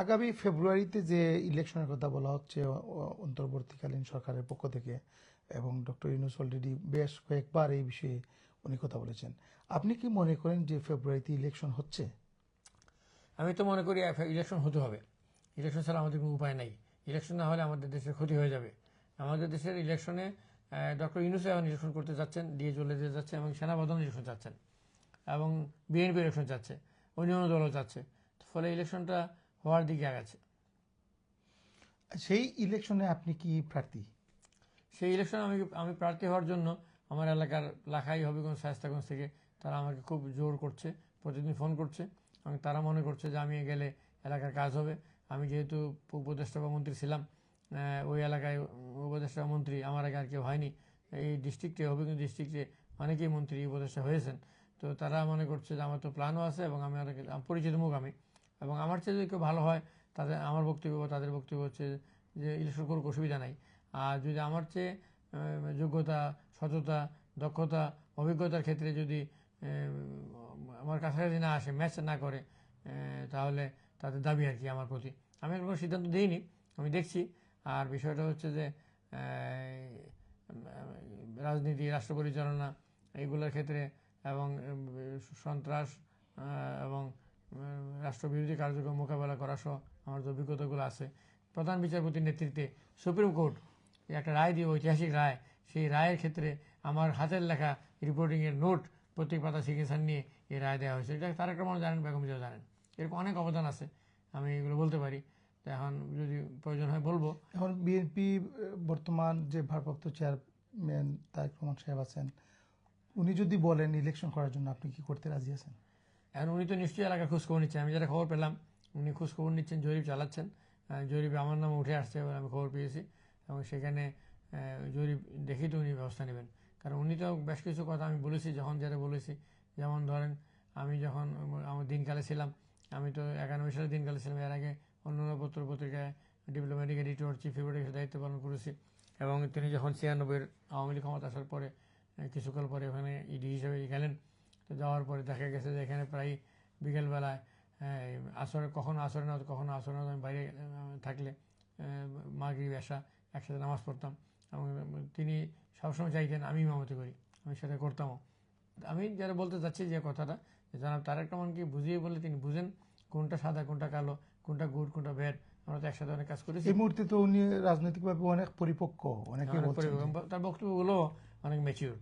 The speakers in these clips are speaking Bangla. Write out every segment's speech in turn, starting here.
আগামী ফেব্রুয়ারিতে যে ইলেকশনের কথা বলা হচ্ছে অন্তর্বর্তীকালীন সরকারের পক্ষ থেকে, এবং ডক্টর ইউনুস অলরেডি বেশ কয়েকবার এই বিষয়ে উনি কথা বলেছেন। আপনি কি মনে করেন যে ফেব্রুয়ারিতে ইলেকশন হচ্ছে? আমি তো মনে করি ইলেকশন হতে হবে। ইলেকশন ছাড়া আমাদের কোনো উপায় নাই। ইলেকশন না হলে আমাদের দেশের ক্ষতি হয়ে যাবে। আমাদের দেশের ইলেকশনে ডক্টর ইউনুস এখন ইলেকশন করতে যাচ্ছেন, দিয়ে চলে যেতে যাচ্ছে, এবং সেনাপ্রধান ইলেকশন চাচ্ছেন, এবং বিএনপি ইলেকশন চাচ্ছে, অন্যান্য দলও চাচ্ছে। ফলে ইলেকশনটা হওয়ার দিকে আগাচ্ছে। সেই ইলেকশনে আপনি কি প্রার্থী? সেই ইলেকশনে আমি আমি প্রার্থী হওয়ার জন্য আমার এলাকার লাখাই হবিগঞ্জ শায়স্তাগঞ্জ থেকে তারা আমাকে খুব জোর করছে, প্রতিদিন ফোন করছে। এবং তারা মনে করছে যে আমি গেলে এলাকার কাজ হবে। আমি যেহেতু উপদেষ্টা বা মন্ত্রী ছিলাম ওই এলাকায় উপদেষ্টা মন্ত্রী আমার আগে আর কেউ হয়নি। এই ডিস্ট্রিক্টে, হবিগঞ্জ ডিস্ট্রিক্টে অনেকেই মন্ত্রী, উপদেষ্টা হয়েছেন। তো তারা মনে করছে যে আমার তো প্ল্যানও আছে এবং আমি অনেক পরিচিত মুখ আমি। এবং আমার চেয়ে যদি কেউ ভালো হয়, তাদের, আমার বক্তব্য বা তাদের বক্তব্য হচ্ছে যে ইলেকশন করুক, অসুবিধা নাই। আর যদি আমার চেয়ে যোগ্যতা, সততা, দক্ষতা, অভিজ্ঞতার ক্ষেত্রে যদি আমার কাছাকাছি না আসে ম্যাচ না করে তাহলে তাদের দাবি আর কি আমার প্রতি। আমি কোনো সিদ্ধান্ত দিইনি, আমি দেখছি। আর বিষয়টা হচ্ছে যে রাজনীতি, রাষ্ট্র পরিচালনা এইগুলোর ক্ষেত্রে এবং সন্ত্রাস রাষ্ট্রবিরোধী কার্যক্রম মোকাবেলা করা সহ আমার অভিজ্ঞতাগুলো আছে, প্রধান বিচারপতির নেতৃত্বে সুপ্রিম কোর্ট একটা রায় দিয়ে, ঐতিহাসিক রায়, সেই রায়ের ক্ষেত্রে আমার হাতের লেখা রিপোর্টিংয়ের নোট প্রত্যেক পাতা সিগনেচার নিয়ে এই রায় দেওয়া হয়েছে। এটা তারেক রহমান জানেন, বেগম জানেন। এরকম অনেক অবদান আছে, আমি এগুলো বলতে পারি। এখন যদি প্রয়োজন হয় বলব। এখন বিএনপি বর্তমান যে ভারপ্রাপ্ত চেয়ারম্যান তারেক রহমান সাহেব আছেন, উনি যদি বলেন ইলেকশন করার জন্য আপনি কি করতে রাজি আছেন? এখন উনি তো নিশ্চয়ই এলাকার খোঁজখবর নিচ্ছেন। আমি যেটা খবর পেলাম, উনি খোঁজখবর নিচ্ছেন জরিপ চালাচ্ছেন। জরিপে আমার নাম উঠে আসছে বলে আমি খবর পেয়েছি এবং সেখানে জরিপ দেখেই তো উনি ব্যবস্থা নেবেন। কারণ উনি তো বেশ কিছু কথা আমি বলেছি, যখন যেটা বলেছি। যেমন ধরেন, আমি যখন আমার দিনকালে ছিলাম, আমি তো একানব্বই সালে দিনকালে ছিলাম। এর আগে অন্য অন্য পত্র পত্রিকায় ডিপ্লোম্যাটিক এডিটর চিফ এডিটর দায়িত্ব পালন করেছি এবং তিনি যখন ছিয়ানব্বইয়ের আওয়ামী লীগ ক্ষমতা আসার পরে কিছুকাল পরে ওখানে ইডি হিসেবে গেলেন। তো যাওয়ার পরে দেখা গেছে যে এখানে প্রায় বিকেলবেলায় আসরে কখনো আসরে না কখনো আসরে না আমি বাইরে থাকলে মাগরি বেশা একসাথে নামাজ পড়তাম। এবং তিনি সবসময় চাইতেন আমি ইমামতি করি আমি সেটা করতামও। আমি যারা বলতে চাচ্ছি যে কথাটা জনাব তারেক রহমানকে বুঝিয়ে বলে তিনি বুঝেন কোনটা সাদা কোনটা কালো কোনটা গুড কোনটা ব্যাড? আমরা তো একসাথে অনেক কাজ করেছি। এই মুহূর্তে তো উনি রাজনৈতিকভাবে অনেক পরিপক্ক অনেক। তার বক্তব্যগুলো অনেক ম্যাচিউর্ড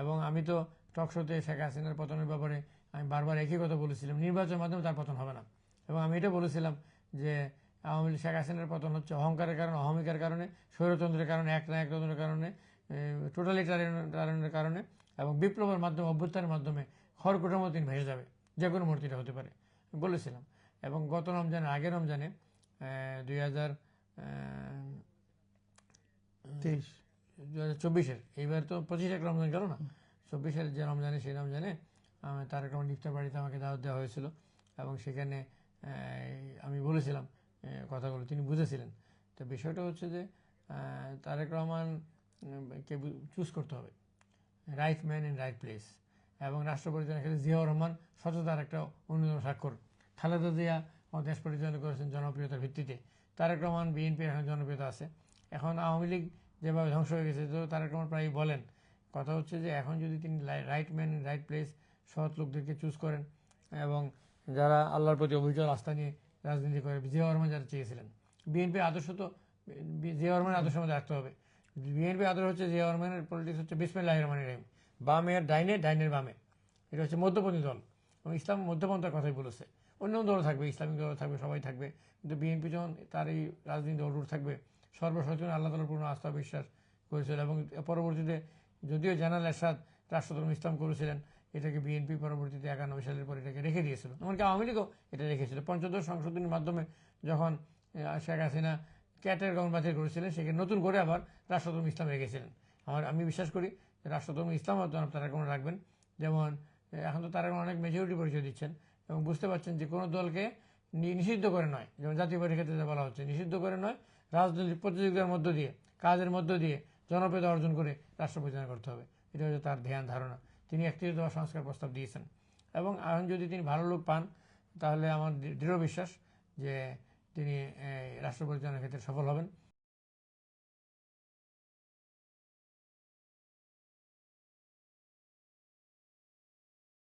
এবং আমি তো টক শোতে শেখ হাসিনার পতনের ব্যাপারে আমি বারবার একই কথা বলেছিলাম। নির্বাচনের মাধ্যমে তার পতন হবে না। এবং আমি এটা বলেছিলাম যে আওয়ামী লীগ শেখ হাসিনার পতন হচ্ছে অহংকারের কারণে অহমিকার কারণে স্বৈরতন্ত্রের কারণে এক নায়কতন্ত্রের কারণে টোটালিটারিয়ানের কারণে এবং বিপ্লবের মাধ্যমে অভ্যুত্থানের মাধ্যমে খড়কুটোর মতো ভেসে যাবে। যে কোনো মূর্তিটা হতে পারে। বলেছিলাম। এবং গত রমজানে আগের রমজানে দুই হাজার তেইশ। দু হাজার চব্বিশের এইবার তো পঁচিশ এক রমজান গেল না? চব্বিশের যে রমজানে, সেই রমজানে তারেক রহমান ইফতার বাড়িতে আমাকে দাওয়াত দেওয়া হয়েছিল এবং সেখানে আমি বলেছিলাম কথাগুলো, তিনি বুঝেছিলেন। তো বিষয়টা হচ্ছে যে তারেক রহমান কে চুজ করতে হবে। Right man in right place এবং রাষ্ট্র পরিচালনার ক্ষেত্রে জিয়াউর রহমান সততার একটা অন্যতম স্বাক্ষর। খালেদা জিয়া দেশ পরিচালনা করেছেন জনপ্রিয়তার ভিত্তিতে। তারেক রহমান, বিএনপির এখন জনপ্রিয়তা আছে। এখন আওয়ামী লীগ যেভাবে ধ্বংস হয়ে গেছে, তো তারেক রহমান প্রায় বলেন কথা হচ্ছে যে এখন যদি তিনি রাইট ম্যান রাইট প্লেস সৎ লোকদেরকে চুজ করেন এবং যারা আল্লাহর প্রতি অভিযোগ, আস্থা নিয়ে রাজনীতি করে জিয়াউর রহমান যারা চেয়েছিলেন। বিএনপির আদর্শ তো জিয়াউর রহমানের আদর্শের মধ্যে রাখতে হবে। বিএনপি আদর্শ হচ্ছে জিয়াউর রহমানের পলিটিক্স হচ্ছে বিসমিল্লাহ রহমান রহিম। বামের ডাইনে, ডাইনের বামে। এটা হচ্ছে মধ্যপন্থী দল। এবং ইসলাম মধ্যপন্থার কথাই বলেছে। অন্য দল থাকবে, ইসলামিক দল থাকবে, সবাই থাকবে। কিন্তু বিএনপি যখন তার এই রাজনীতি অটুট থাকবে, সর্বসচেতন আল্লাহ তালার পূর্ণ আস্থা বিশ্বাস করেছিল এবং পরবর্তীতে যদিও জানাল এরশাদ রাষ্ট্রধর্ম ইসলাম করেছিলেন, এটাকে বিএনপি পরবর্তীতে একানব্বই সালের পর এটাকে রেখে দিয়েছিল। এমনকি আওয়ামী লীগও এটা রেখেছিল। পঞ্চদশ সংশোধনীর মাধ্যমে যখন শেখ হাসিনা ক্যাটের গভর্ন বাতিল করেছিলেন, সেখানে নতুন করে আবার রাষ্ট্রধর্ম ইসলাম রেখেছিলেন আমার, আমি বিশ্বাস করি রাষ্ট্রধর্ম ইসলাম তারা কোনো রাখবেন। যেমন এখন তো তারা অনেক মেজরিটি পরিচয় দিচ্ছেন এবং বুঝতে পারছেন যে কোনো দলকে নিষিদ্ধ করে নয়। যেমন জাতীয় পার্টির ক্ষেত্রে বলা হচ্ছে, নিষিদ্ধ করে নয়। রাজনৈতিক প্রতিযোগিতার মধ্য দিয়ে, কাজের মধ্য দিয়ে জনপ্রিয়তা অর্জন করে রাষ্ট্র পরিচালনা করতে হবে। এটা হচ্ছে তার ধ্যান ধারণা। তিনি একত্রিশ দফা সংস্কার প্রস্তাব দিয়েছেন। এবং এখন যদি তিনি ভালো লোক পান, তাহলে আমার দৃঢ় বিশ্বাস যে তিনি রাষ্ট্র পরিচালনার ক্ষেত্রে সফল হবেন।